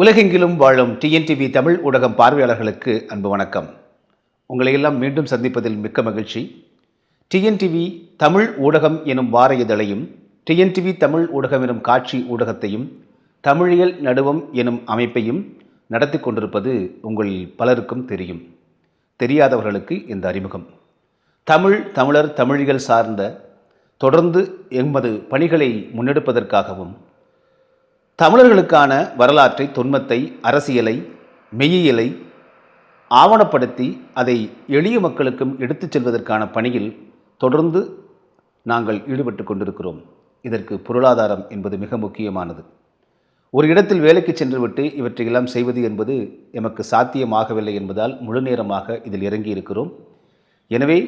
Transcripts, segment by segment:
உலகெங்கிலும் வாழும் டிஎன்டிவி தமிழ் ஊடகம் பார்வையாளர்களுக்கு அன்பு வணக்கம். உங்களை எல்லாம் மீண்டும் சந்திப்பதில் மிக்க மகிழ்ச்சி. டிஎன்டிவி தமிழ் ஊடகம் எனும் வார இதழையும் டிஎன்டிவி தமிழ் ஊடகம் எனும் காட்சி ஊடகத்தையும் தமிழியல் நடுவம் எனும் அமைப்பையும் நடத்தி கொண்டிருப்பது உங்களில் பலருக்கும் தெரியும். தெரியாதவர்களுக்கு இந்த அறிமுகம். தமிழ் தமிழர் தமிழியல் சார்ந்த தொடர்ந்து எமது பணிகளை முன்னெடுப்பதற்காகவும் தமிழர்களுக்கான வரலாற்றை தொன்மத்தை அரசியலை மெய்யியலை ஆவணப்படுத்தி அதை எளிய மக்களுக்கும் எடுத்துச் செல்வதற்கான பணியில் தொடர்ந்து நாங்கள் ஈடுபட்டு கொண்டிருக்கிறோம். இதற்கு பொருளாதாரம் என்பது மிக முக்கியமானது. ஒரு இடத்தில் வேலைக்கு சென்றுவிட்டு இவற்றையெல்லாம் செய்வது என்பது எமக்கு சாத்தியமாகவில்லை என்பதால் முழு நேரமாக இதில் இறங்கி இருக்கிறோம் எனவே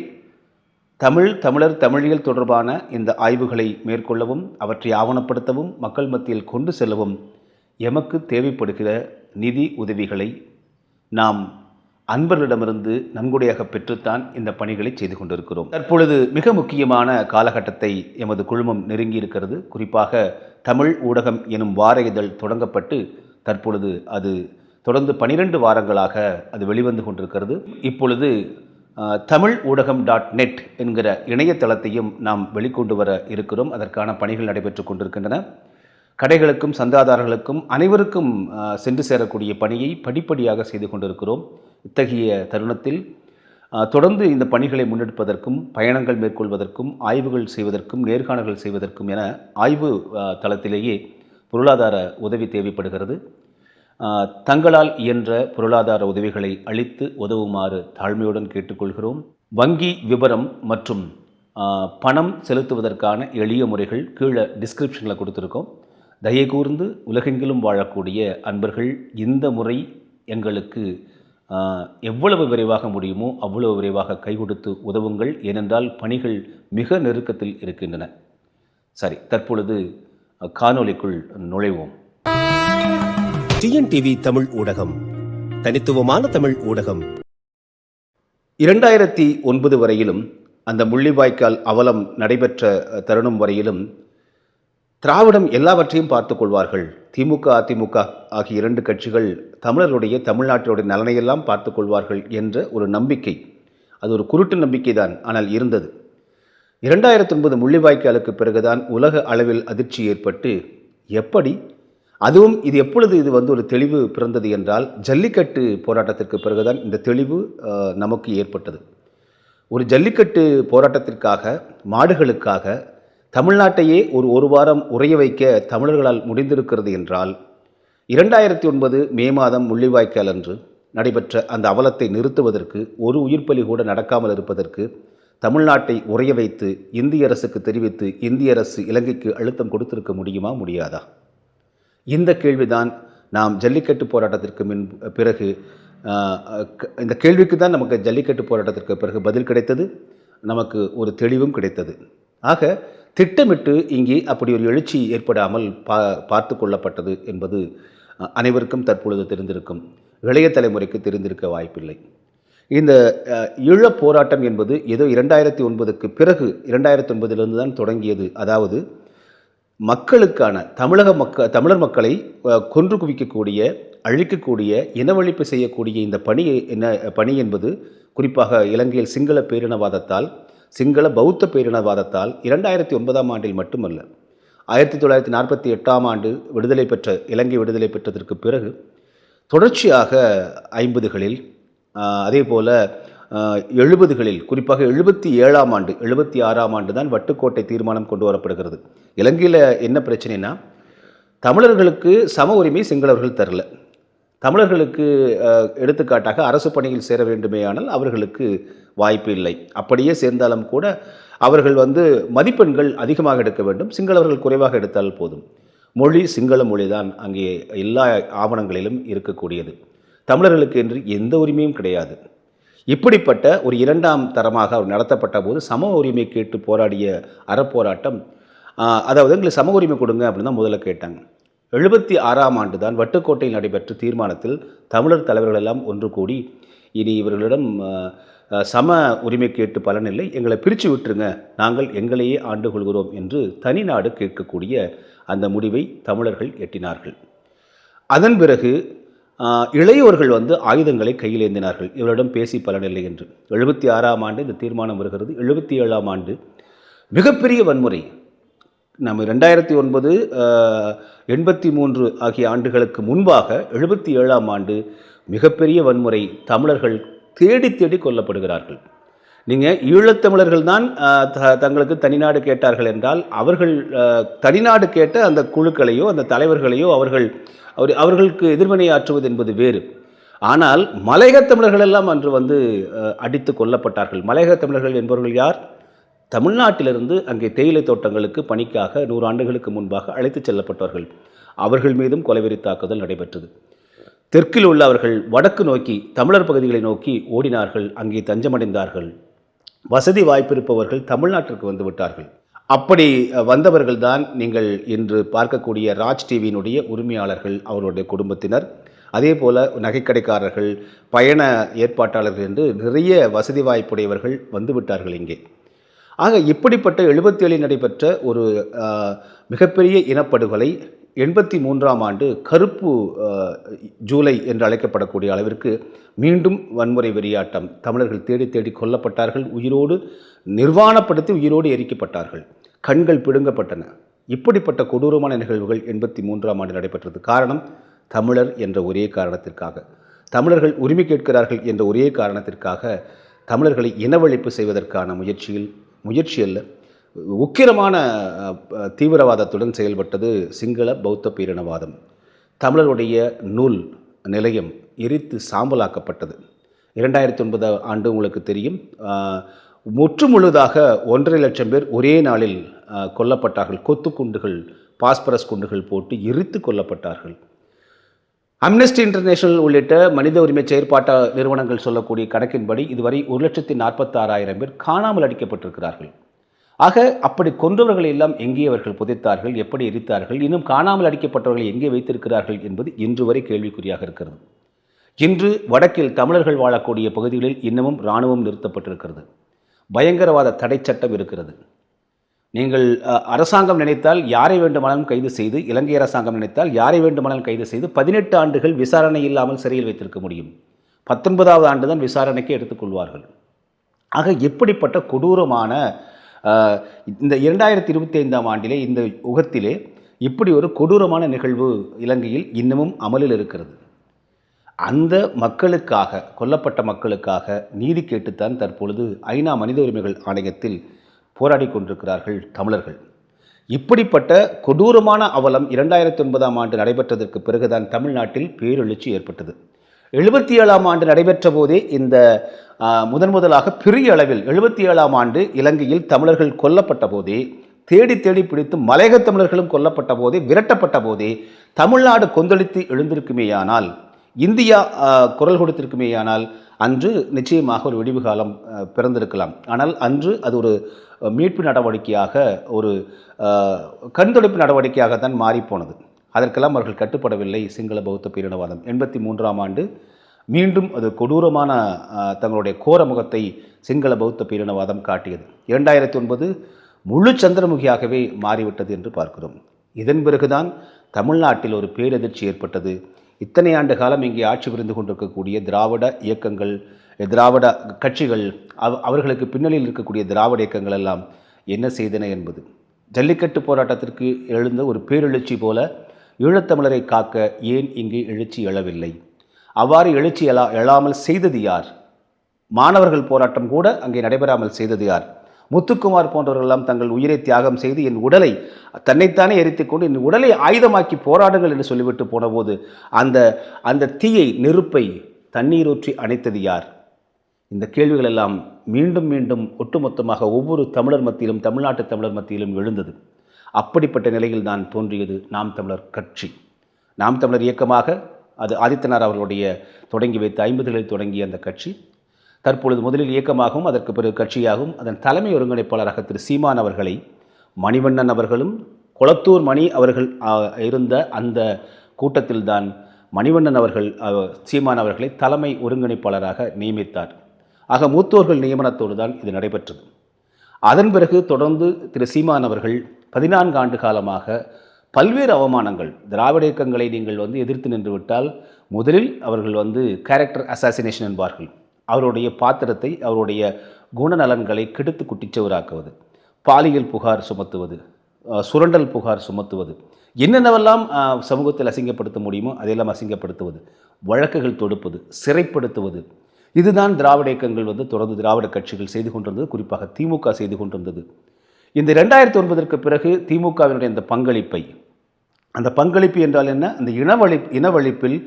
தமிழ் தமிழர் தமிழியல் தொடர்பான இந்த ஆய்வுகளை மேற்கொள்ளவும் அவற்றை ஆவணப்படுத்தவும் மக்கள் மத்தியில் கொண்டு செல்லவும் எமக்கு தேவைப்படுகிற நிதி உதவிகளை நாம் அன்பர்களிடமிருந்து நன்கொடையாக பெற்றுத்தான் இந்த பணிகளை செய்து கொண்டிருக்கிறோம். தற்பொழுது மிக முக்கியமான காலகட்டத்தை எமது குழுமம் நெருங்கி இருக்கிறது குறிப்பாக தமிழ் ஊடகம் எனும் வார இதழ் தொடங்கப்பட்டு தற்பொழுது அது தொடர்ந்து பனிரெண்டு வாரங்களாக அது வெளிவந்து கொண்டிருக்கிறது. இப்பொழுது தமிழ் ஊடகம் டாட் நெட் என்கிற இணையதளத்தையும் நாம் வெளிக்கொண்டு வர இருக்கிறோம். அதற்கான பணிகள் நடைபெற்று கொண்டிருக்கின்றன. கடைகளுக்கும் சந்தாதாரர்களுக்கும் அனைவருக்கும் சென்று சேரக்கூடிய பணியை படிப்படியாக செய்து கொண்டிருக்கிறோம். இத்தகைய தருணத்தில் தொடர்ந்து இந்த பணிகளை முன்னெடுப்பதற்கும் பயணங்கள் மேற்கொள்வதற்கும் ஆய்வுகள் செய்வதற்கும் நேர்காணல்கள் செய்வதற்கும் என ஆய்வு தளத்திலேயே பொருளாதார உதவி தேவைப்படுகிறது. தங்களால் இயன்ற பொருளாதார உதவிகளை அளித்து உதவுமாறு தாழ்மையுடன் கேட்டுக்கொள்கிறோம். வங்கி விவரம் மற்றும் பணம் செலுத்துவதற்கான எளிய முறைகள் கீழே டிஸ்கிரிப்ஷனில் கொடுத்துருக்கோம். தயை கூர்ந்து உலகெங்கிலும் வாழக்கூடிய அன்பர்கள் இந்த முறை எங்களுக்கு எவ்வளவு விரைவாக முடியுமோ அவ்வளவு விரைவாக கை கொடுத்து உதவுங்கள். ஏனென்றால் பணிகள் மிக நெருக்கத்தில் இருக்கின்றன. சரி தற்பொழுது அஹ், காணொளிக்குள் நுழைவோம். டிஎன்டிவி தமிழ் ஊடகம். தனித்துவமான தமிழ் ஊடகம். இரண்டாயிரத்தி ஒன்பது வரையிலும் அந்த முள்ளிவாய்க்கால் அவலம் நடைபெற்ற தருணம் வரையிலும் திராவிடம் எல்லாவற்றையும் பார்த்துக் கொள்வார்கள். திமுக அதிமுக ஆகிய இரண்டு கட்சிகள் தமிழருடைய தமிழ்நாட்டினுடைய நலனையெல்லாம் பார்த்துக் கொள்வார்கள் என்ற ஒரு நம்பிக்கை. அது ஒரு குருட்டு நம்பிக்கை தான் ஆனால் இருந்தது. இரண்டாயிரத்தி ஒன்பது முள்ளிவாய்க்காலுக்கு பிறகுதான் உலக அளவில் அதிர்ச்சி ஏற்பட்டு எப்படி அதுவும் இது எப்பொழுது இது வந்து ஒரு தெளிவு பிறந்தது என்றால் ஜல்லிக்கட்டு போராட்டத்திற்கு பிறகுதான் இந்த தெளிவு நமக்கு ஏற்பட்டது. ஒரு ஜல்லிக்கட்டு போராட்டத்திற்காக மாடுகளுக்காக தமிழ்நாட்டையே ஒரு ஒரு வாரம் உறைய வைக்க தமிழர்களால் முடிந்திருக்கிறது என்றால் இரண்டாயிரத்தி ஒன்பது மே மாதம் முள்ளிவாய்க்கால் அன்று நடைபெற்ற அந்த அவலத்தை நிறுத்துவதற்கு ஒரு உயிர்ப்பலி கூட நடக்காமல் இருப்பதற்கு தமிழ்நாட்டை உறைய வைத்து இந்திய அரசுக்கு தெரிவித்து இந்திய அரசு இலங்கைக்கு அழுத்தம் கொடுத்திருக்க முடியுமா முடியாதா? இந்த கேள்விதான் நாம் ஜல்லிக்கட்டு போராட்டத்திற்கு முன் பிறகு இந்த கேள்விக்கு தான் நமக்கு ஜல்லிக்கட்டு போராட்டத்திற்கு பிறகு பதில் கிடைத்தது. நமக்கு ஒரு தெளிவும் கிடைத்தது. ஆக திட்டமிட்டு இங்கே அப்படி ஒரு எழுச்சி ஏற்படாமல் பா பார்த்து கொள்ளப்பட்டது என்பது அனைவருக்கும் தற்பொழுது தெரிந்திருக்கும் இளைய தலைமுறைக்கு தெரிந்திருக்க வாய்ப்பில்லை. இந்த அஹ், ஈழப் போராட்டம் என்பது ஏதோ இரண்டாயிரத்தி ஒன்பதுக்கு பிறகு இரண்டாயிரத்தி ஒன்பதிலிருந்து தான் தொடங்கியது. அதாவது மக்களுக்கான தமிழக மக்க தமிழர் மக்களை கொன்று குவிக்கக்கூடிய அழிக்கக்கூடிய இனவழிப்பு செய்யக்கூடிய இந்த பணி என்ன பணி என்பது குறிப்பாக இலங்கையில் சிங்கள பேரினவாதத்தால் சிங்கள பௌத்த பேரினவாதத்தால் இரண்டாயிரத்தி ஒன்பதாம் ஆண்டில் மட்டுமல்ல ஆயிரத்தி தொள்ளாயிரத்தி நாற்பத்தி எட்டாம் ஆண்டு விடுதலை பெற்ற இலங்கை விடுதலை பெற்றதற்கு பிறகு தொடர்ச்சியாக ஐம்பதுகளில் அதே போல் எழுபதுகளில் குறிப்பாக எழுபத்தி ஏழாம் ஆண்டு எழுபத்தி ஆறாம் ஆண்டு தான் வட்டுக்கோட்டை தீர்மானம் கொண்டு வரப்படுகிறது. இலங்கையில் என்ன பிரச்சனைனா தமிழர்களுக்கு சம உரிமை சிங்களவர்கள் தரல. தமிழர்களுக்கு எடுத்துக்காட்டாக அரசு பணியில் சேர வேண்டுமேயானால் அவர்களுக்கு வாய்ப்பு இல்லை. அப்படியே சேர்ந்தாலும் கூட அவர்கள் வந்து மதிப்பெண்கள் அதிகமாக எடுக்க வேண்டும். சிங்களவர்கள் குறைவாக எடுத்தால் போதும். மொழி சிங்கள மொழி தான் அங்கே எல்லா ஆவணங்களிலும் இருக்கக்கூடியது. தமிழர்களுக்கு என்று எந்த உரிமையும் கிடையாது. இப்படிப்பட்ட ஒரு இரண்டாம் தரமாக அவர் நடத்தப்பட்ட போது சம உரிமை கேட்டு போராடிய அறப்போராட்டம் அதாவது எங்களுக்கு சம உரிமை கொடுங்க அப்படின்னு தான் முதல்ல கேட்டாங்க. எழுபத்தி ஆறாம் ஆண்டு தான் வட்டுக்கோட்டையில் நடைபெற்ற தீர்மானத்தில் தமிழர் தலைவர்கள் எல்லாம் ஒன்று கூடி இனி இவர்களிடம் சம உரிமை கேட்டு பலனில்லை எங்களை பிரித்து விட்டுருங்க நாங்கள் எங்களையே ஆண்டு கொள்கிறோம் என்று தனிநாடு கேட்கக்கூடிய அந்த முடிவை தமிழர்கள் எட்டினார்கள். அதன் பிறகு இளையோர்கள் வந்து ஆயுதங்களை கையில் ஏந்தினார்கள். இவரிடம் பேசி பலனில்லை என்று. எழுபத்தி ஆறாம் ஆண்டு இந்த தீர்மானம் வருகிறது. எழுபத்தி ஏழாம் ஆண்டு மிகப்பெரிய வன்முறை. நம்ம ரெண்டாயிரத்தி ஒன்பது எண்பத்தி மூன்று ஆகிய ஆண்டுகளுக்கு முன்பாக எழுபத்தி ஏழாம் ஆண்டு மிகப்பெரிய வன்முறை தமிழர்கள் தேடி தேடி கொல்லப்படுகிறார்கள். நீங்கள் ஈழத்தமிழர்கள் தான் த- தங்களுக்கு தனிநாடு கேட்டார்கள் என்றால் அவர்கள் தனிநாடு கேட்ட அந்த குழுக்களையோ அந்த தலைவர்களையோ அவர்கள் அவர் அவர்களுக்கு எதிர்வினையாற்றுவது என்பது வேறு. ஆனால் மலையக தமிழர்கள் எல்லாம் அன்று வந்து அடித்து கொல்லப்பட்டார்கள். மலையகத் தமிழர்கள் என்பவர்கள் யார்? தமிழ்நாட்டிலிருந்து அங்கே தேயிலை தோட்டங்களுக்கு பணிக்காக நூறு ஆண்டுகளுக்கு முன்பாக அழைத்துச் செல்லப்பட்டவர்கள். அவர்கள் மீதும் கொலைவெறி தாக்குதல் நடைபெற்றது. தெற்கில் உள்ள அவர்கள் வடக்கு நோக்கி தமிழர் பகுதிகளை நோக்கி ஓடினார்கள். அங்கே தஞ்சமடைந்தார்கள். வசதி வாய்ப்பிருப்பவர்கள் தமிழ்நாட்டிற்கு வந்து விட்டார்கள். அப்படி வந்தவர்கள் தான் நீங்கள் இன்று பார்க்கக்கூடிய ராஜ் டிவியினுடைய உரிமையாளர்கள் அவருடைய குடும்பத்தினர். அதே போல் நகைக்கடைக்காரர்கள் பயண ஏற்பாட்டாளர்கள் என்று நிறைய வசதி வாய்ப்புடையவர்கள் வந்துவிட்டார்கள் இங்கே. ஆக இப்படிப்பட்ட எழுபத்தேழில் நடைபெற்ற ஒரு மிகப்பெரிய இனப்படுகொலை எண்பத்தி மூன்றாம் ஆண்டு கருப்பு ஜூலை என்று அழைக்கப்படக்கூடிய அளவிற்கு மீண்டும் வன்முறை வெறியாட்டம் தமிழர்கள் தேடி தேடி கொல்லப்பட்டார்கள். உயிரோடு நிர்வாணப்படுத்தி உயிரோடு எரிக்கப்பட்டார்கள். கண்கள் பிடுங்கப்பட்டன. இப்படிப்பட்ட கொடூரமான நிகழ்வுகள் எண்பத்தி மூன்றாம் ஆண்டு நடைபெற்றது. காரணம் தமிழர் என்ற ஒரே காரணத்திற்காக. தமிழர்கள் உரிமை கேட்கிறார்கள் என்ற ஒரே காரணத்திற்காக தமிழர்களை இனவழிப்பு செய்வதற்கான முயற்சியில் முயற்சி அல்ல உக்கிரமான தீவிரவாதத்துடன் செயல்பட்டது சிங்கள பௌத்த பீரணவாதம். தமிழருடைய நூல் நிலையம் எரித்து சாம்பலாக்கப்பட்டது. இரண்டாயிரத்தி ஒன்பது ஆண்டு உங்களுக்கு தெரியும். முற்றுமுழுதாக முற்று முழுதாக ஒன்றரை லட்சம் பேர் ஒரே நாளில் கொல்லப்பட்டார்கள். கொத்து குண்டுகள் பாஸ்பரஸ் குண்டுகள் போட்டு எரித்து கொல்லப்பட்டார்கள். அம்னஸ்டி இன்டர்நேஷனல் உள்ளிட்ட மனித உரிமை செயற்பாட்டு நிறுவனங்கள் சொல்லக்கூடிய கணக்கின்படி இதுவரை ஒரு லட்சத்தி நாற்பத்தாறாயிரம் பேர் காணாமல் அடிக்கப்பட்டிருக்கிறார்கள். ஆக அப்படி கொன்றவர்கள் எல்லாம் எங்கே அவர்கள் புதைத்தார்கள் எப்படி எரித்தார்கள் இன்னும் காணாமல் அடிக்கப்பட்டவர்களை எங்கே வைத்திருக்கிறார்கள் என்பது இன்று வரை கேள்விக்குறியாக இருக்கிறது. இன்று வடக்கில் தமிழர்கள் வாழக்கூடிய பகுதிகளில் இன்னமும் இராணுவம் நிறுத்தப்பட்டிருக்கிறது. பயங்கரவாத தடை சட்டம் இருக்கிறது. நீங்கள் அரசாங்கம் நினைத்தால் யாரை வேண்டுமானாலும் கைது செய்து இலங்கை அரசாங்கம் நினைத்தால் யாரை வேண்டுமானாலும் கைது செய்து பதினெட்டு ஆண்டுகள் விசாரணை இல்லாமல் சிறையில் வைத்திருக்க முடியும். பத்தொன்பதாவது ஆண்டு தான் விசாரணைக்கு எடுத்துக்கொள்வார்கள். ஆக எப்படிப்பட்ட கொடூரமான இந்த இரண்டாயிரத்தி இருபத்தி ஐந்தாம் ஆண்டிலே இந்த யுகத்திலே இப்படி ஒரு கொடூரமான நிகழ்வு இலங்கையில் இன்னமும் அமலில் இருக்கிறது. அந்த மக்களுக்காக கொல்லப்பட்ட மக்களுக்காக நீதி கேட்டுத்தான் தற்பொழுது ஐநா மனித உரிமைகள் ஆணையத்தில் போராடி கொண்டிருக்கிறார்கள் தமிழர்கள். இப்படிப்பட்ட கொடூரமான அவலம் இரண்டாயிரத்தி ஒன்பதாம் ஆண்டு நடைபெற்றதற்கு பிறகுதான் தமிழ்நாட்டில் பேரெழுச்சி ஏற்பட்டது. எழுபத்தி ஏழாம் ஆண்டு நடைபெற்ற போதே இந்த முதன் முதலாக பெரிய அளவில் எழுபத்தி ஏழாம் ஆண்டு இலங்கையில் தமிழர்கள் கொல்லப்பட்ட போதே தேடி தேடி பிடித்து மலையக தமிழர்களும் கொல்லப்பட்ட போதே விரட்டப்பட்ட போதே தமிழ்நாடு கொந்தளித்து எழுந்திருக்குமேயானால் இந்தியா குரல் கொடுத்திருக்குமேயானால் அன்று நிச்சயமாக ஒரு விடிவு காலம் பிறந்திருக்கலாம். ஆனால் அன்று அது ஒரு மீட்பு நடவடிக்கையாக ஒரு கண்தொடைப்பு கண்துடைப்பு நடவடிக்கையாகத்தான் மாறிப்போனது. அதற்கெல்லாம் அவர்கள் கட்டுப்படவில்லை சிங்கள பௌத்த பேரினவாதம். எண்பத்தி மூன்றாம் ஆண்டு மீண்டும் அது கொடூரமான தங்களுடைய கோர முகத்தை சிங்கள பௌத்த பேரினவாதம் காட்டியது. இரண்டாயிரத்தி ஒன்பது முழு சந்திரமுகியாகவே மாறிவிட்டது என்று பார்க்கிறோம். இதன் பிறகுதான் தமிழ்நாட்டில் ஒரு பேரதிர்ச்சி ஏற்பட்டது. இத்தனை ஆண்டு காலம் இங்கே ஆட்சி புரிந்து கொண்டிருக்கக்கூடிய திராவிட இயக்கங்கள் திராவிட கட்சிகள் அவ அவர்களுக்கு பின்னணியில் இருக்கக்கூடிய திராவிட இயக்கங்கள் எல்லாம் என்ன செய்தன என்பது. ஜல்லிக்கட்டு போராட்டத்திற்கு எழுந்த ஒரு பேரெழுச்சி போல ஈழத்தமிழரை காக்க ஏன் இங்கே எழுச்சி எழவில்லை? அவ்வாறு எழுச்சி எழா எழாமல் செய்தது யார்? மாணவர்கள் போராட்டம் கூட அங்கே நடைபெறாமல் செய்தது யார்? முத்துக்குமார் போன்றவர்களெல்லாம் தங்கள் உயிரை தியாகம் செய்து என் உடலை தன்னைத்தானே எரித்துக்கொண்டு என் உடலை ஆயுதமாக்கி போராடுங்கள் என்று சொல்லிவிட்டு போனபோது அந்த அந்த தீயை நெருப்பை தண்ணீர் ஊற்றி அணைத்தது யார்? இந்த கேள்விகளெல்லாம் மீண்டும் மீண்டும் ஒட்டுமொத்தமாக ஒவ்வொரு தமிழர் மத்தியிலும் தமிழ்நாட்டு தமிழர் மத்தியிலும் எழுந்தது. அப்படிப்பட்ட நிலையில் தான் தோன்றியது நாம் தமிழர் கட்சி. நாம் தமிழர் இயக்கமாக அது ஆதித்தனார் அவர்களுடைய தொடங்கி வைத்த ஐம்பதுகளில் தொடங்கிய அந்த கட்சி. தற்பொழுது முதலில் இயக்கமாகவும் அதற்கு பிறகு கட்சியாகவும் அதன் தலைமை ஒருங்கிணைப்பாளராக திரு சீமான் அவர்களை மணிவண்ணன் அவர்களும் கொளத்தூர் மணி அவர்கள் இருந்த அந்த கூட்டத்தில்தான் மணிவண்ணன் அவர்கள் சீமான் அவர்களை தலைமை ஒருங்கிணைப்பாளராக நியமித்தார். ஆக மூத்தோர்கள் நியமனத்தோடு தான் இது நடைபெற்றது. அதன் பிறகு தொடர்ந்து திரு சீமான் அவர்கள் பதினான்கு ஆண்டு காலமாக பல்வேறு அவமானங்கள் திராவிட இயக்கங்களை நீங்கள் வந்து எதிர்த்து நின்று விட்டால் முதலில் அவர்கள் வந்து கேரக்டர் அசாசினேஷன் என்பார்கள். அவருடைய பாத்திரத்தை அவருடைய குணநலன்களை கெடுத்து குட்டிச்சவராக்குவது பாலியல் புகார் சுமத்துவது சுரண்டல் புகார் சுமத்துவது என்னென்னவெல்லாம் சமூகத்தில் அசிங்கப்படுத்த முடியுமோ அதையெல்லாம் அசிங்கப்படுத்துவது வழக்குகள் தொடுப்பது சிறைப்படுத்துவது இதுதான் திராவிட இயக்கங்கள் வந்து தொடர்ந்து திராவிட கட்சிகள் செய்து கொண்டிருந்தது குறிப்பாக திமுக செய்து கொண்டிருந்தது. இந்த ரெண்டாயிரத்தி ஒன்பதற்கு பிறகு திமுகவினுடைய அந்த பங்களிப்பை. அந்த பங்களிப்பு என்றால் என்ன? அந்த இனவழி இனவழிப்பில்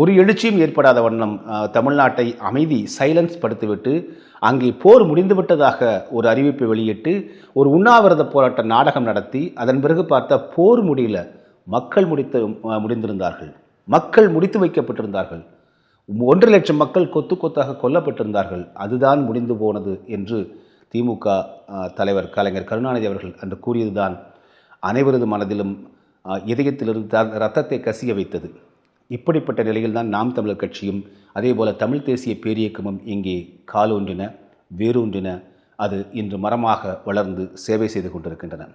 ஒரு எழுச்சியும் ஏற்படாத வண்ணம் தமிழ்நாட்டை அமைதி சைலன்ஸ் படுத்திவிட்டு அங்கே போர் முடிந்துவிட்டதாக ஒரு அறிவிப்பை வெளியிட்டு ஒரு உண்ணாவிரத போராட்ட நாடகம் நடத்தி அதன் பிறகு பார்த்தா போர் முடியல மக்கள் முடித்து முடிந்திருந்தார்கள். மக்கள் முடித்து வைக்கப்பட்டிருந்தார்கள். ஒன்றரை லட்சம் மக்கள் கொத்து கொத்தாக கொல்லப்பட்டிருந்தார்கள். அதுதான் முடிந்து போனது என்று திமுக தலைவர் கலைஞர் கருணாநிதி அவர்கள் அன்று கூறியதுதான் அனைவரது மனதிலும் இதயத்திலிருந்து த- ரத்தத்தை கசிய வைத்தது. இப்படிப்பட்ட நிலையில்தான் நாம் தமிழர் கட்சியும் அதேபோல் தமிழ் தேசிய பேரியக்கமும் இங்கே காலூன்றின வேரூன்றின அது இன்று மரமாக வளர்ந்து சேவை செய்து கொண்டிருக்கின்றன.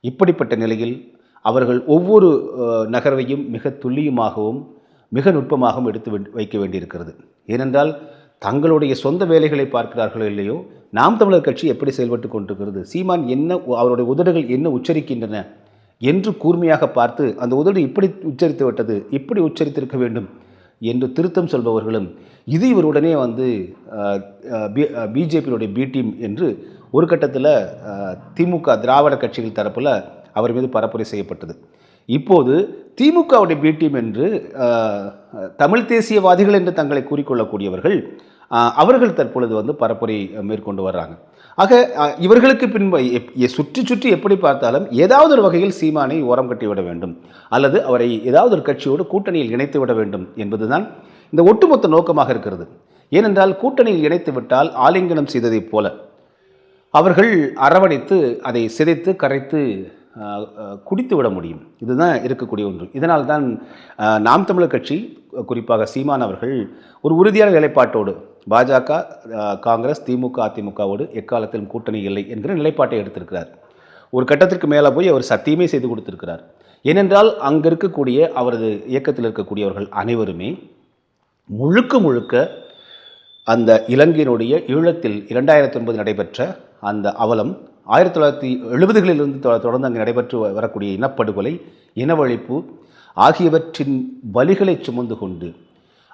இப்படிப்பட்ட நிலையில் அவர்கள் ஒவ்வொரு நகர்வையும் மிக துல்லியமாகவும் மிக நுட்பமாகவும் எடுத்து வைக்க வேண்டியிருக்கிறது. ஏனென்றால் தங்களுடைய சொந்த வேலைகளை பார்க்கிறார்களோ இல்லையோ நாம் தமிழர் கட்சி எப்படி செயல்பட்டு கொண்டிருக்கிறது சீமான் என்ன அவருடைய உதடுகள் என்ன உச்சரிக்கின்றன என்று கூர்மையாக பார்த்து அந்த உதடு இப்படி உச்சரித்து விட்டது இப்படி உச்சரித்திருக்க வேண்டும் என்று திருத்தம் சொல்பவர்களும் இது இவருடனே வந்து பிஜேபியினுடைய பி டீம் என்று ஒரு கட்டத்தில் திமுக திராவிட கட்சிகள் தரப்பில் அவர் மீது பரப்புரை செய்யப்பட்டது. இப்போது திமுகவுடைய பி டீம் என்று தமிழ் தேசியவாதிகள் என்று தங்களை கூறிக்கொள்ளக்கூடியவர்கள் அவர்கள் தற்பொழுது வந்து பரப்புரை மேற்கொண்டு வர்றாங்க. ஆக இவர்களுக்கு பின்பு சுற்றி சுற்றி எப்படி பார்த்தாலும் ஏதாவது ஒரு வகையில் சீமானை ஓரம் கட்டிவிட வேண்டும். அல்லது அவரை ஏதாவது ஒரு கட்சியோடு கூட்டணியில் இணைத்து விட வேண்டும் என்பதுதான் இந்த ஒட்டுமொத்த நோக்கமாக இருக்கிறது. ஏனென்றால் கூட்டணியில் இணைத்து விட்டால் ஆலிங்கனம் செய்ததைப் போல அவர்கள் அரவணைத்து அதை சிதைத்து கரைத்து குடித்து விட முடியும். இதுதான் இருக்கக்கூடிய ஒன்று. இதனால் தான் நாம் தமிழர் கட்சி குறிப்பாக சீமான் அவர்கள் ஒரு உறுதியான நிலைப்பாட்டோடு பாஜக காங்கிரஸ் திமுக அதிமுகவோடு எக்காலத்திலும் கூட்டணி இல்லை என்கிற நிலைப்பாட்டை எடுத்திருக்கிறார். ஒரு கட்டத்திற்கு மேலே போய் அவர் சத்தியமே செய்து கொடுத்திருக்கிறார். ஏனென்றால் அங்கே இருக்கக்கூடிய அவரது இயக்கத்தில் இருக்கக்கூடியவர்கள் அனைவருமே முழுக்க முழுக்க அந்த இலங்கையினுடைய ஈழத்தில் இரண்டாயிரத்தி ஒன்பது நடைபெற்ற அந்த அவலம் ஆயிரத்தி தொள்ளாயிரத்தி எழுபதுகளிலிருந்து தொ- தொடர்ந்து அங்கு நடைபெற்று வரக்கூடிய இனப்படுகொலை இனவழிப்பு ஆகியவற்றின் வலிகளை சுமந்து கொண்டு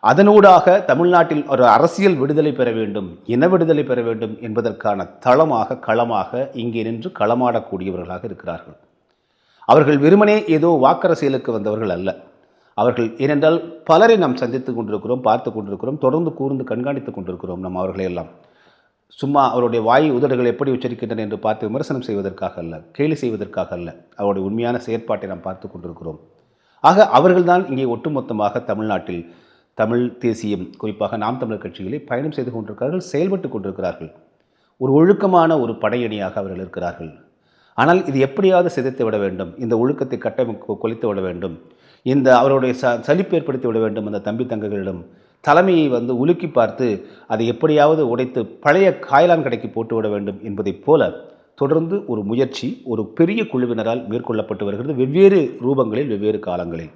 அதனூடாக தமிழ்நாட்டில் ஒரு அரசியல் விடுதலை பெற வேண்டும் இன விடுதலை பெற வேண்டும் என்பதற்கான தளமாக களமாக இங்கே நின்று களமாடக்கூடியவர்களாக இருக்கிறார்கள். அவர்கள் வெறுமனே ஏதோ வாக்கரசியலுக்கு வந்தவர்கள் அல்ல. அவர்கள் ஏனென்றால் பலரை நாம் சந்தித்து கொண்டிருக்கிறோம் பார்த்து கொண்டிருக்கிறோம் தொடர்ந்து கூர்ந்து கண்காணித்து கொண்டிருக்கிறோம் நாம் அவர்களை எல்லாம் சும்மா அவருடைய வாய் உதடுகள் எப்படி உச்சரிக்கின்றன என்று பார்த்து விமர்சனம் செய்வதற்காக அல்ல கேலி செய்வதற்காக அல்ல. அவருடைய உண்மையான செயற்பாட்டை நாம் பார்த்து கொண்டிருக்கிறோம். ஆக அவர்கள்தான் இங்கே ஒட்டுமொத்தமாக தமிழ்நாட்டில் தமிழ் தேசியம் குறிப்பாக நாம் தமிழர் கட்சிகளை பயணம் செய்து கொண்டிருக்கிறார்கள் செயல்பட்டு கொண்டிருக்கிறார்கள். ஒரு ஒழுக்கமான ஒரு படையணியாக அவர்கள் இருக்கிறார்கள். ஆனால் இது எப்படியாவது சிதைத்து விட வேண்டும் இந்த ஒழுக்கத்தை கட்டமைப்பு கொலைத்து விட வேண்டும் இந்த அவருடைய ச சலிப்பு ஏற்படுத்தி விட வேண்டும் அந்த தம்பி தங்கைகளிடம் தலைமையை வந்து உலுக்கி பார்த்து அதை எப்படியாவது உடைத்து பழைய காயலான் கடைக்கு போட்டு விட வேண்டும் என்பதைப் போல தொடர்ந்து ஒரு முயற்சி ஒரு பெரிய குழுவினரால் மேற்கொள்ளப்பட்டு வருகிறது வெவ்வேறு ரூபங்களில் வெவ்வேறு காலங்களில்.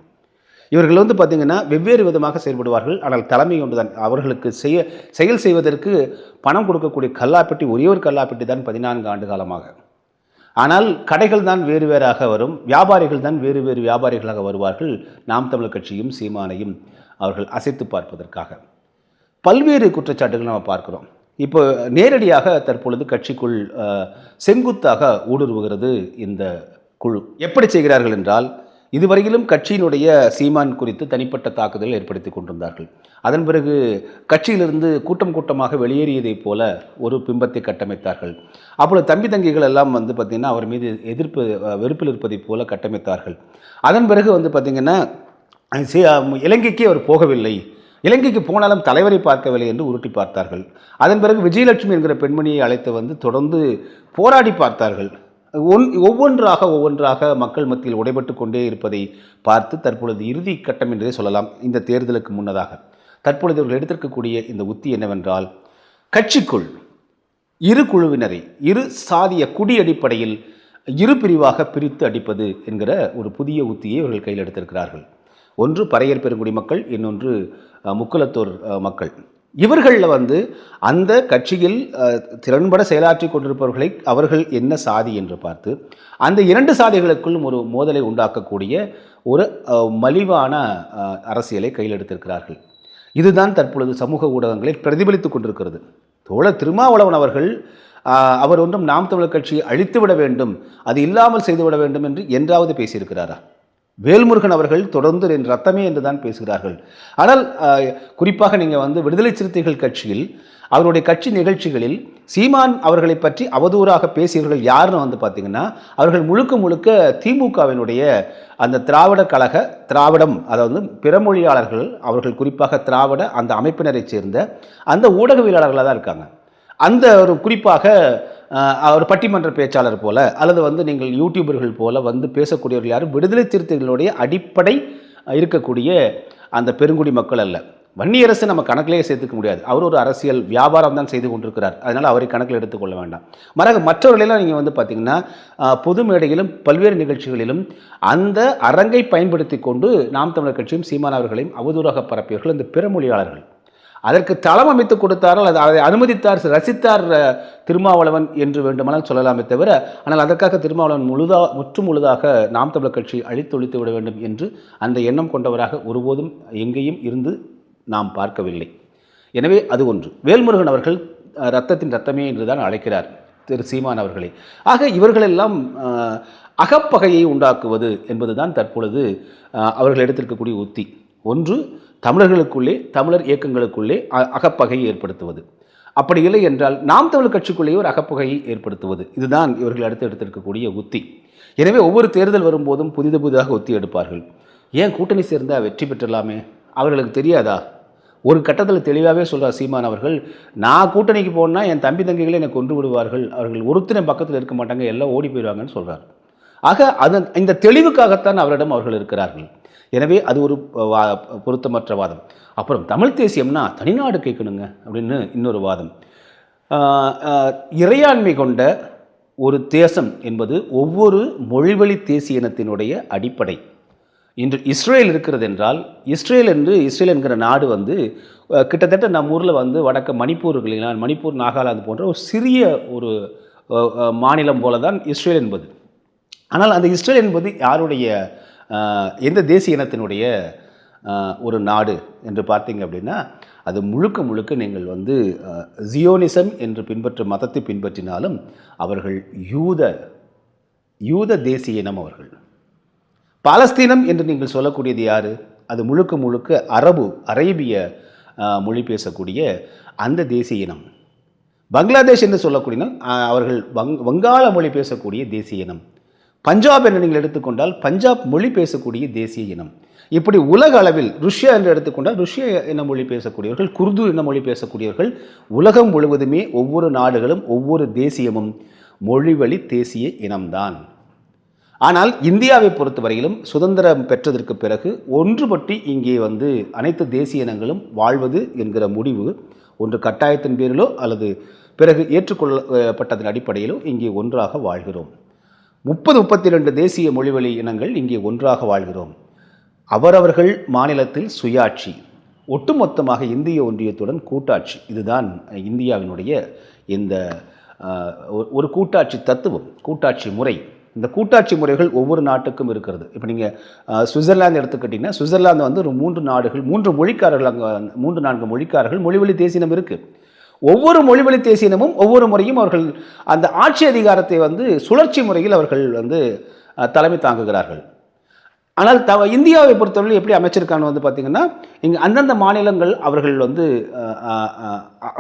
இவர்கள் வந்து பார்த்திங்கன்னா வெவ்வேறு விதமாக செயல்படுவார்கள். ஆனால் தலைமை ஒன்றுதான். அவர்களுக்கு செய்ய செயல் செய்வதற்கு பணம் கொடுக்கக்கூடிய கல்லாப்பெட்டி ஒரே ஒரு கல்லாப்பெட்டி தான் பதினான்கு ஆண்டு காலமாக. ஆனால் கடைகள் தான் வேறு வேறாக வரும். வியாபாரிகள் தான் வேறு வேறு வியாபாரிகளாக வருவார்கள். நாம் தமிழர் கட்சியும் சீமானையும் அவர்கள் அசைத்து பார்ப்பதற்காக. பல்வேறு குற்றச்சாட்டுகள் நம்ம பார்க்குறோம். இப்போ நேரடியாக தற்பொழுது கட்சிக்குள் செங்குத்தாக ஊடுருவுகிறது இந்த குழு. எப்படி செய்கிறார்கள் என்றால் இதுவரையிலும் கட்சியினுடைய சீமான் குறித்து தனிப்பட்ட தாக்குதல் ஏற்படுத்தி கொண்டிருந்தார்கள். அதன் பிறகு கட்சியிலிருந்து கூட்டம் கூட்டமாக வெளியேறியதைப் போல ஒரு பிம்பத்தை கட்டமைத்தார்கள். அப்பொழுது தம்பி தங்கிகள் எல்லாம் வந்து பார்த்திங்கன்னா அவர் மீது எதிர்ப்பு வெறுப்பில் இருப்பதைப் போல கட்டமைத்தார்கள். அதன் பிறகு வந்து பார்த்திங்கன்னா அஹ் இலங்கைக்கு அவர் போகவில்லை. இலங்கைக்கு போனாலும் தலைவரை பார்க்கவில்லை என்று உருட்டி பார்த்தார்கள். அதன் பிறகு விஜயலட்சுமி என்கிற பெண்மணியை அழைத்து வந்து தொடர்ந்து போராடி பார்த்தார்கள். ஒன் ஒவ்வொன்றாக ஒவ்வொன்றாக மக்கள் மத்தியில் உடைபட்டு கொண்டே இருப்பதை பார்த்து தற்பொழுது இறுதி கட்டம் என்றே சொல்லலாம். இந்த தேர்தலுக்கு முன்னதாக தற்பொழுது இவர்கள் எடுத்திருக்கக்கூடிய இந்த உத்தி என்னவென்றால் கட்சிக்குள் இரு குழுவினரை இரு சாதிய குடி அடிப்படையில் இரு பிரிவாக பிரித்து அடிப்பது என்கிற ஒரு புதிய உத்தியை இவர்கள் கையில் எடுத்திருக்கிறார்கள். ஒன்று பறையர் பெருங்குடி மக்கள் இன்னொன்று முக்குலத்தோர் மக்கள். இவர்களில் வந்து அந்த கட்சியில் திறன்பட செயலாற்றி கொண்டிருப்பவர்களை அவர்கள் என்ன சாதி என்று பார்த்து அந்த இரண்டு சாதிகளுக்குள்ளும் ஒரு மோதலை உண்டாக்கக்கூடிய ஒரு மலிவான அரசியலை கையில் எடுத்திருக்கிறார்கள். இதுதான் தற்பொழுது சமூக ஊடகங்களில் பிரதிபலித்து கொண்டிருக்கிறது. தோழர் திருமாவளவன் அவர்கள் அவர் ஒன்றும் நாம் தமிழர் கட்சியை அழித்துவிட வேண்டும் அது இல்லாமல் செய்துவிட வேண்டும் என்று என்றாவது பேசியிருக்கிறாரா? வேல்முருகன் அவர்கள் தொடர்ந்து என் ரத்தமே என்று தான் பேசுகிறார்கள். ஆனால் குறிப்பாக நீங்கள் வந்து விடுதலை சிறுத்தைகள் கட்சியில் அவருடைய கட்சி நிகழ்ச்சிகளில் சீமான் அவர்களை பற்றி அவதூறாக பேசியவர்கள் யாருன்னு வந்து பார்த்தீங்கன்னா அவர்கள் முழுக்க முழுக்க திமுகவினுடைய அந்த திராவிட கழக திராவிடம் அதாவது பிறமொழியாளர்கள் அவர்கள் குறிப்பாக திராவிட அந்த அமைப்பினரைச் சேர்ந்த அந்த ஊடகவியலாளர்களாக தான் இருக்காங்க. அந்த ஒரு குறிப்பாக ஒரு பட்டிமன்ற பேச்சாளர் போல அல்லது வந்து நீங்கள் யூடியூபர்கள் போல வந்து பேசக்கூடியவர்கள் யாரும் விடுதலை சிறுத்தைகளுடைய அடிப்படை இருக்கக்கூடிய அந்த பெருங்குடி மக்கள் அல்ல. வன்னியரசு நம்ம கணக்கிலேயே சேர்த்துக்க முடியாது. அவர் ஒரு அரசியல் வியாபாரம் தான் செய்து கொண்டிருக்கிறார். அதனால் அவரை கணக்கில் எடுத்துக்கொள்ள வேண்டாம். மாறாக மற்றவர்களெல்லாம் நீங்கள் வந்து பார்த்தீங்கன்னா பொது மேடையிலும் பல்வேறு நிகழ்ச்சிகளிலும் அந்த அரங்கை பயன்படுத்தி கொண்டு நாம் தமிழர் கட்சியும் சீமான் அவர்களையும் அவதூறாக பரப்பியவர்கள் இந்த பிறமொழியாளர்கள் அதற்கு தளம் அமைத்து கொடுத்தார்கள் அது அதை அனுமதித்தார் ரசித்தார் திருமாவளவன் என்று வேண்டுமானால் சொல்லலாமே தவிர ஆனால் அதற்காக திருமாவளவன் முழுதா முற்று முழுதாக நாம் தமிழர் கட்சி அழித்தொழித்து விட வேண்டும் என்று அந்த எண்ணம் கொண்டவராக ஒருபோதும் எங்கேயும் இருந்து நாம் பார்க்கவில்லை. எனவே அது ஒன்று. வேல்முருகன் அவர்கள் ரத்தத்தின் ரத்தமே என்று தான் அழைக்கிறார் திரு சீமான் அவர்களை. ஆக இவர்களெல்லாம் அகப்பகையை உண்டாக்குவது என்பதுதான் தற்பொழுது அவர்கள் எடுத்திருக்கக்கூடிய உத்தி. ஒன்று தமிழர்களுக்குள்ளே தமிழர் இயக்கங்களுக்குள்ளே அகப்பகையை ஏற்படுத்துவது. அப்படி இல்லை என்றால் நாம் தமிழ் கட்சிக்குள்ளேயே ஒரு அகப்பகையை ஏற்படுத்துவது. இதுதான் இவர்கள் அடுத்து எடுத்திருக்கக்கூடிய உத்தி. எனவே ஒவ்வொரு தேர்தல் வரும்போதும் புதிது புதிதாக உத்தி எடுப்பார்கள். ஏன் கூட்டணி சேர்ந்தால் வெற்றி பெற்றலாமே? அவர்களுக்கு தெரியாதா? ஒரு கட்டத்தில் தெளிவாகவே சொல்கிறார் சீமான் அவர்கள் நான் கூட்டணிக்கு போனால் என் தம்பி தங்கைகளை என்னை கொன்று விடுவார்கள். அவர்கள் ஒருத்தனை பக்கத்தில் இருக்க மாட்டாங்க. எல்லாம் ஓடி போயிடுவாங்கன்னு சொல்கிறார் ஆக அது இந்த தெளிவுக்காகத்தான் அவரிடம் அவர்கள் இருக்கிறார்கள். எனவே அது ஒரு வா பொருத்தமற்ற வாதம். அப்புறம் தமிழ் தேசியம்னா தனிநாடு கேட்கணுங்க அப்படின்னு இன்னொரு வாதம். இறையாண்மை கொண்ட ஒரு தேசம் என்பது ஒவ்வொரு மொழிவழி தேசிய இனத்தினுடைய அடிப்படை. இன்று இஸ்ரேல் இருக்கிறது என்றால் இஸ்ரேல் என்று இஸ்ரேல் என்கிற நாடு வந்து கிட்டத்தட்ட நம்ம ஊரில் வந்து வடக்க மணிப்பூர் இல்லைங்களா மணிப்பூர் நாகாலாந்து போன்ற ஒரு சிறிய ஒரு மாநிலம் போல தான் இஸ்ரேல் என்பது. ஆனால் அந்த இஸ்ரேல் என்பது யாருடைய எந்த தேசிய இனத்தினுடைய ஒரு நாடு என்று பார்த்தீங்க அப்படின்னா அது முழுக்க முழுக்க நீங்கள் வந்து ஜியோனிசம் என்று பின்பற்றும் மதத்தை பின்பற்றினாலும் அவர்கள் யூத யூத தேசிய இனம் அவர்கள். பாலஸ்தீனம் என்று நீங்கள் சொல்லக்கூடியது யார்? அது முழுக்க முழுக்க அரபு அரேபிய மொழி பேசக்கூடிய அந்த தேசிய இனம். பங்களாதேஷ் என்று சொல்லக்கூடியனால் அவர்கள் வங் வங்காள மொழி பேசக்கூடிய தேசிய இனம். பஞ்சாப் என்று நீங்கள் எடுத்துக்கொண்டால் பஞ்சாப் மொழி பேசக்கூடிய தேசிய இனம். இப்படி உலக அளவில் ருஷ்யா என்று எடுத்துக்கொண்டால் ருஷ்ய இன மொழி பேசக்கூடியவர்கள் குர்து இன மொழி பேசக்கூடியவர்கள் உலகம் முழுவதுமே ஒவ்வொரு நாடுகளும் ஒவ்வொரு தேசியமும் மொழிவழி தேசிய இனம்தான். ஆனால் இந்தியாவை பொறுத்தவரையிலும் சுதந்திரம் பெற்றதற்கு பிறகு ஒன்றுபட்டு இங்கே வந்து அனைத்து தேசிய இனங்களும் வாழ்வது என்கிற முடிவு ஒன்று கட்டாயத்தின் பேரிலோ அல்லது பிறகு ஏற்றுக்கொள்ளப்பட்டதன் அடிப்படையிலோ இங்கே ஒன்றாக வாழ்கிறோம். முப்பது முப்பத்தி ரெண்டு தேசிய மொழிவழி இனங்கள் இங்கே ஒன்றாக வாழ்கிறோம். அவரவர்கள் மாநிலத்தில் சுயாட்சி ஒட்டுமொத்தமாக இந்திய ஒன்றியத்துடன் கூட்டாட்சி. இதுதான் இந்தியாவினுடைய இந்த ஒரு- ஒரு கூட்டாட்சி தத்துவம் கூட்டாட்சி முறை. இந்த கூட்டாட்சி முறைகள் ஒவ்வொரு நாட்டுக்கும் இருக்கிறது. இப்போ நீங்கள் சுவிட்சர்லாந்து எடுத்துக்கிட்டிங்கன்னா சுவிட்சர்லாந்து வந்து ஒரு மூன்று நாடுகள் மூன்று மொழிக்காரர்கள் அங்கே மூன்று நான்கு மொழிக்காரர்கள் மொழிவழி தேசியம் இருக்குது ஒவ்வொரு மொழிவழி தேசியனமும் ஒவ்வொரு முறையும் அவர்கள் அந்த ஆட்சி அதிகாரத்தை வந்து சுழற்சி முறையில் அவர்கள் வந்து தலைமை தாங்குகிறார்கள். ஆனால் த இந்தியாவை பொறுத்தவரை எப்படி அமைச்சிருக்கான்னு வந்து பார்த்திங்கன்னா இங்கே அந்தந்த மாநிலங்கள் அவர்கள் வந்து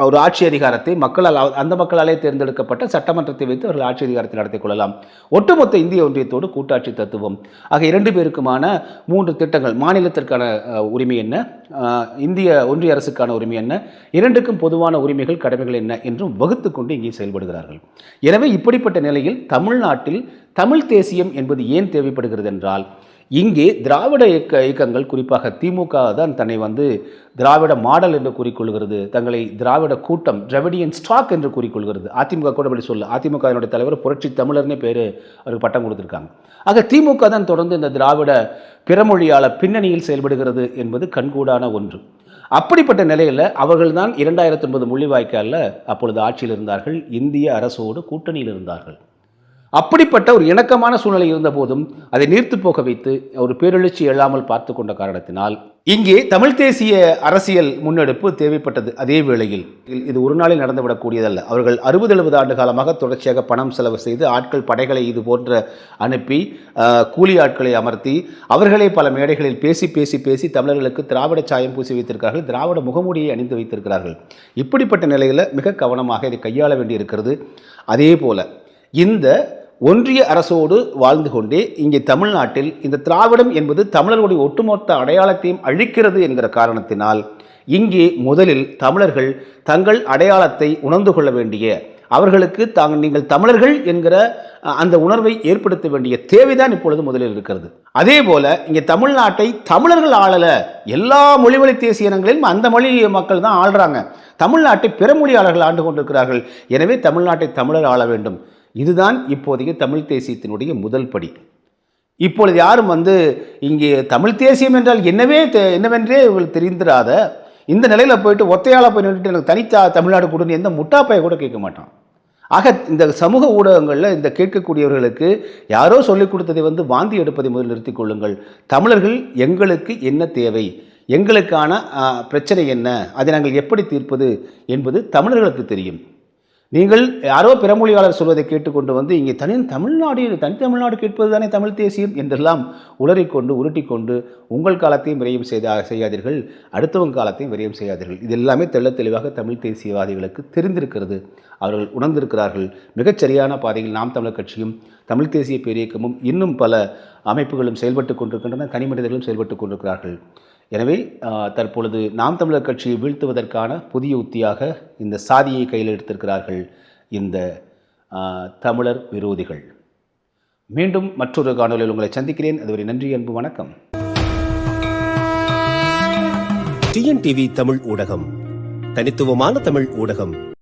ஒரு ஆட்சி அதிகாரத்தை மக்களால் அந்த மக்களாலே தேர்ந்தெடுக்கப்பட்ட சட்டமன்றத்தை வைத்து அவர்கள் ஆட்சி அதிகாரத்தை நடத்திக் கொள்ளலாம். ஒட்டுமொத்த இந்திய ஒன்றியத்தோடு கூட்டாட்சி தத்துவம். ஆக இரண்டு பேருக்குமான மூன்று திட்டங்கள் மாநிலத்திற்கான உரிமை என்ன? இந்திய ஒன்றிய அரசுக்கான உரிமை என்ன? இரண்டுக்கும் பொதுவான உரிமைகள் கடமைகள் என்ன? என்றும் வகுத்து கொண்டு இங்கே செயல்படுகிறார்கள். எனவே இப்படிப்பட்ட நிலையில் தமிழ்நாட்டில் தமிழ் தேசியம் என்பது ஏன் தேவைப்படுகிறது என்றால் இங்கே திராவிட இயக்க இயக்கங்கள் குறிப்பாக திமுக தான் தன்னை வந்து திராவிட மாடல் என்று கூறிக்கொள்கிறது. தங்களை திராவிட கூட்டம் திராவிடியன் ஸ்டாக் என்று கூறிக்கொள்கிறது. அதிமுக கூட அப்படி சொல்ல அதிமுக தலைவர் புரட்சி தமிழர்னே பேர் அவருக்கு பட்டம் கொடுத்துருக்காங்க. ஆக திமுக தான் தொடர்ந்து இந்த திராவிட பிறமொழியாள பின்னணியில் செயல்படுகிறது என்பது கண்கூடான ஒன்று. அப்படிப்பட்ட நிலையில் அவர்கள்தான் இரண்டாயிரத்தி ஒன்பது முள்ளிவாய்க்காலில் அப்பொழுது ஆட்சியில் இருந்தார்கள். இந்திய அரசோடு கூட்டணியில் இருந்தார்கள். அப்படிப்பட்ட ஒரு இணக்கமான சூழ்நிலை இருந்த போதும் அதை நீர்த்து போக வைத்து ஒரு பேரெழுச்சி எழாமல் பார்த்து கொண்ட காரணத்தினால் இங்கே தமிழ் தேசிய அரசியல் முன்னெடுப்பு தேவைப்பட்டது அதே வேளையில். இல்- இது ஒரு நாளில் நடந்துவிடக்கூடியதல்ல. அவர்கள் அறுபது எழுபது ஆண்டு காலமாக தொடர்ச்சியாக பணம் செலவு செய்து ஆட்கள் படைகளை இது போன்ற அனுப்பி கூலி ஆட்களை அமர்த்தி அவர்களே பல மேடைகளில் பேசி பேசி பேசி தமிழர்களுக்கு திராவிட சாயம் பூசி வைத்திருக்கிறார்கள். திராவிட முகமூடியை அணிந்து வைத்திருக்கிறார்கள். இப்படிப்பட்ட நிலையில் மிக கவனமாக இதை கையாள வேண்டியிருக்கிறது. அதே போல இந்த ஒன்றிய அரசோடு வாழ்ந்து கொண்டே இங்கே தமிழ்நாட்டில் இந்த திராவிடம் என்பது தமிழர்களுடைய ஒட்டுமொத்த அடையாளத்தையும் அழிக்கிறது என்கிற காரணத்தினால் இங்கே முதலில் தமிழர்கள் தங்கள் அடையாளத்தை உணர்ந்து கொள்ள வேண்டிய அவர்களுக்கு தாங்கள் நீங்கள் தமிழர்கள் என்கிற அந்த உணர்வை ஏற்படுத்த வேண்டிய தேவைதான் இப்பொழுது முதலில் இருக்கிறது. அதே போல இங்கே தமிழ்நாட்டை தமிழர்கள் ஆளல. எல்லா மொழிவழி தேசிய இனங்களிலும் அந்த மொழி மக்கள் தான் ஆள்றாங்க. தமிழ்நாட்டை பிற மொழியாளர்கள் ஆண்டு கொண்டிருக்கிறார்கள். எனவே தமிழ்நாட்டை தமிழர் ஆள வேண்டும். இதுதான் இப்போதைய தமிழ் தேசியத்தினுடைய முதல் படி. இப்பொழுது யாரும் வந்து இங்கே தமிழ் தேசியம் என்றால் என்னவே என்னவென்றே இவங்களுக்கு தெரிந்திராத இந்த நிலையில் போயிட்டு ஒத்தையாள போய் நின்றுட்டு எனக்கு தனித்தா தமிழ்நாடு கொடுன்னு எந்த முட்டாப்பையை கூட கேட்க மாட்டான். ஆக இந்த சமூக ஊடகங்களில் இந்த கேட்கக்கூடியவர்களுக்கு யாரோ சொல்லிக் கொடுத்ததை வந்து வாந்தி எடுப்பதை முதல் நிறுத்திக் கொள்ளுங்கள். தமிழர்கள் எங்களுக்கு என்ன தேவை? எங்களுக்கான பிரச்சனை என்ன? அதை நாங்கள் எப்படி தீர்ப்பது? என்பது தமிழர்களுக்கு தெரியும். நீங்கள் யாரோ பிறமொழியாளர் சொல்வதை கேட்டுக்கொண்டு வந்து இங்கே தனி தமிழ்நாடு தனித்தமிழ்நாடு கேட்பது தானே தமிழ் தேசியம் என்றெல்லாம் உளறிக்கொண்டு உருட்டிக்கொண்டு உங்கள் காலத்தையும் விரயம் செய்த செய்யாதீர்கள். அடுத்தவங்க காலத்தையும் விரயம் செய்யாதீர்கள். இது எல்லாமே தெள்ளத் தெளிவாக தமிழ் தேசியவாதிகளுக்கு தெரிந்திருக்கிறது. அவர்கள் உணர்ந்திருக்கிறார்கள். மிகச்சரியான பாதையில் நாம் தமிழர் கட்சியும் தமிழ் தேசிய பேரியக்கமும் இன்னும் பல அமைப்புகளும் செயல்பட்டு கொண்டிருக்கின்றன. தனி மனிதர்களும் செயல்பட்டு கொண்டிருக்கிறார்கள். எனவே தற்பொழுது நாம் தமிழர் கட்சியை வீழ்த்துவதற்கான புதிய உத்தியாக இந்த சாதியை கையில் எடுத்திருக்கிறார்கள் இந்த தமிழர் விரோதிகள். மீண்டும் மற்றொரு காணொலியில் உங்களை சந்திக்கிறேன். அதுவரை நன்றி அன்பு வணக்கம். டிஎன்டிவி தமிழ் ஊடகம். தனித்துவமான தமிழ் ஊடகம்.